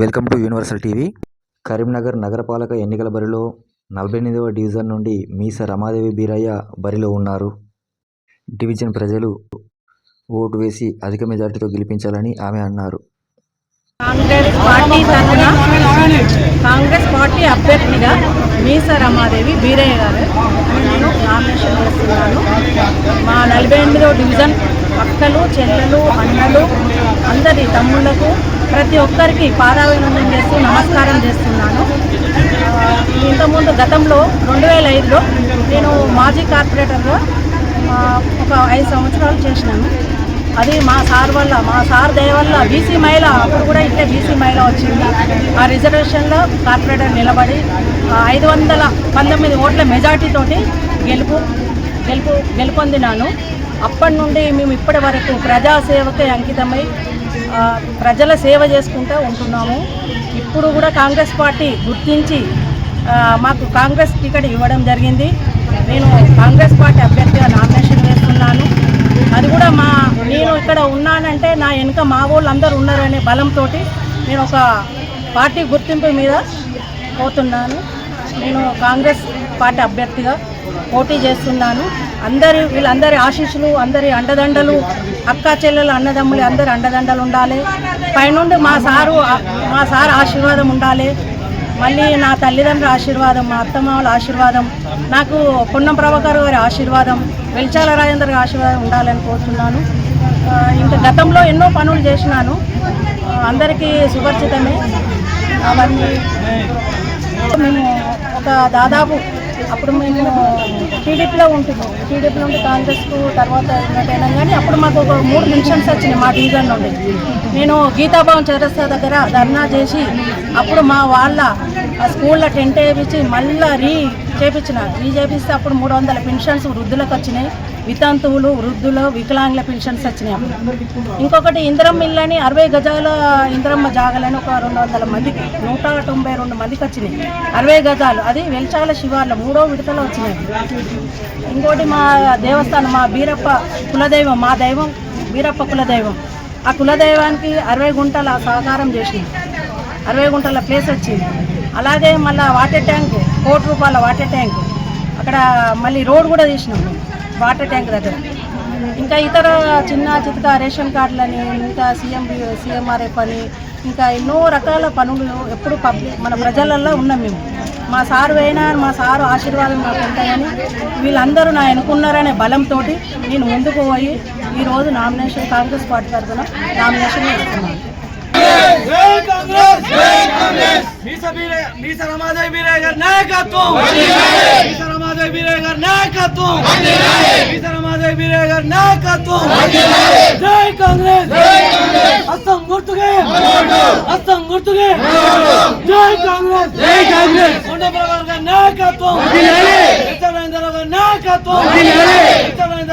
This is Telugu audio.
Welcome to universal TV. Karimnagar నగరపాలక ఎన్నికల బరిలో నలభై ఎనిమిదవ డివిజన్ నుండి మీస రమాదేవి బీరయ్య బరిలో ఉన్నారు. డివిజన్ ప్రజలు ఓటు వేసి అధిక మెజార్టీతో గెలిపించాలని ఆమె అన్నారు. కాంగ్రెస్ పార్టీ తరఫున కాంగ్రెస్ పార్టీ అభ్యర్థిగా మీస రమాదేవి బీరయ్య గారు నేను నామినేషన్ చేస్తున్నాను మా నలభై ఎనిమిదవ డివిజన్ అక్కలు చెల్లెలు అన్నలు అందరి తమ్ముళ్ళకు ప్రతి ఒక్కరికి పాదాభినందన చేస్తూ నమస్కారం చేస్తున్నాను. ఇంతకుముందు గతంలో రెండు వేల ఐదులో నేను మాజీ కార్పొరేటర్గా ఒక ఐదు సంవత్సరాలు చేసినాను. అది మా సార్ వల్ల మా సార్ దయ వల్ల బీసీ మహిళ అప్పుడు కూడా ఇట్లే బీసీ మహిళ వచ్చింది. ఆ రిజర్వేషన్లో కార్పొరేటర్ నిలబడి ఐదు వందల పంతొమ్మిది ఓట్ల మెజార్టీతోటి గెలుపు గెలుపు గెలుపొందినాను. అప్పటి నుండి మేము ఇప్పటి వరకు ప్రజాసేవకే అంకితమై ప్రజల సేవ చేసుకుంటూ ఉంటున్నాము. ఇప్పుడు కూడా కాంగ్రెస్ పార్టీ గుర్తించి మాకు కాంగ్రెస్ టికెట్ ఇవ్వడం జరిగింది. నేను కాంగ్రెస్ పార్టీ అభ్యర్థిగా నామినేషన్ వేస్తున్నాను. అది కూడా మా నేను ఇక్కడ ఉన్నానంటే నా వెనుక మా వాళ్ళు అందరూ ఉన్నారనే బలంతో నేను ఒక పార్టీ గుర్తింపు మీద పోతున్నాను. నేను కాంగ్రెస్ పార్టీ అభ్యర్థిగా పోటీ చేస్తున్నాను. అందరి వీళ్ళందరి ఆశీస్సులు అందరి అండదండలు అక్క చెల్లెలు అన్నదమ్ములు అందరి అండదండలు ఉండాలి. పైనుండి మా సారు మా సార్ ఆశీర్వాదం ఉండాలి. మళ్ళీ నా తల్లిదండ్రుల ఆశీర్వాదం మా అత్తమామల ఆశీర్వాదం నాకు పొన్నం ప్రభాకర్ గారి ఆశీర్వాదం వెల్చాల రాజేందర్ గారి ఆశీర్వాదం ఉండాలని కోరుతున్నాను ఇంకా గతంలో ఎన్నో పనులు చేసినాను. అందరికీ సుపరిచితమే. అవన్నీ మేము ఒక దాదాపు అప్పుడు మేము టీడీపీలో ఉంటున్నాం. టీడీపీలో ఉంటే కాంగ్రెస్కు తర్వాత అయినా కానీ అప్పుడు మాకు ఒక మూడు పెన్షన్స్ వచ్చినాయి మా డివిజన్ నుండి. నేను గీతాభవన్ చౌరస్తా దగ్గర ధర్నా చేసి అప్పుడు మా వాళ్ళ స్కూల్లో టెంట్ వేయించి మళ్ళీ రీ చేపించిన రీ చేపిస్తే అప్పుడు మూడు వందల పెన్షన్స్ వృద్ధులకు వచ్చినాయి. వితంతువులు వృద్ధులు వికలాంగుల పెన్షన్స్ వచ్చినాయి ఇంకొకటి ఇంద్రమ్మ ఇల్లని అరవై గజాల ఇంద్రమ్మ జాగలని ఒక రెండు వందల మందికి నూట తొంభై రెండు మందికి వచ్చినాయి. అరవై గజ అది వెల్చాల శివార్ల మూడో విడతలో వచ్చినాయి. ఇంకోటి మా దేవస్థానం మా బీరప్ప కులదైవం మా దైవం బీరప్ప కులదైవం. ఆ కులదైవానికి అరవై గుంటల సహకారం చేసింది. అరవై గుంటల ప్లేస్ వచ్చింది. అలాగే మళ్ళీ వాటర్ ట్యాంక్ కోటి రూపాయల వాటర్ ట్యాంక్. అక్కడ మళ్ళీ రోడ్ కూడా తీసినాం వాటర్ ట్యాంక్ దగ్గర. ఇంకా ఇతర చిన్న చితక రేషన్ కార్డులని ఇంకా సీఎం సీఎంఆర్ఎఫ్ అని ఇంకా ఎన్నో రకాల పనులు ఎప్పుడు పబ్లిక్ మన ప్రజలలో ఉన్నాం మేము. మా సారు అయినా మా సారు ఆశీర్వాదం నాకు ఉంటాయని వీళ్ళందరూ నా అనుకున్నారనే బలంతో నేను ముందుకు పోయి ఈరోజు నామినేషన్ కాంగ్రెస్ పార్టీ తరఫున నామినేషన్ ఇస్తున్నాను మీ సమాజం నాయకత్వం! మీస రమాదేవి బీరే గారి నాయకత్వం మీస రమాదేవి బీరే గారి నాయకత్వం జై కాంగ్రెస్ జై కాంగ్రెస్ అస్సం గుర్తుకే అస్సం గుర్తుకే జై కాంగ్రెస్ జై కాంగ్రెస్ కొండ ప్రకార్ గారి నాయకత్వం ఇతరేంద్ర గారి నాయకత్వం ఇతరేంద్ర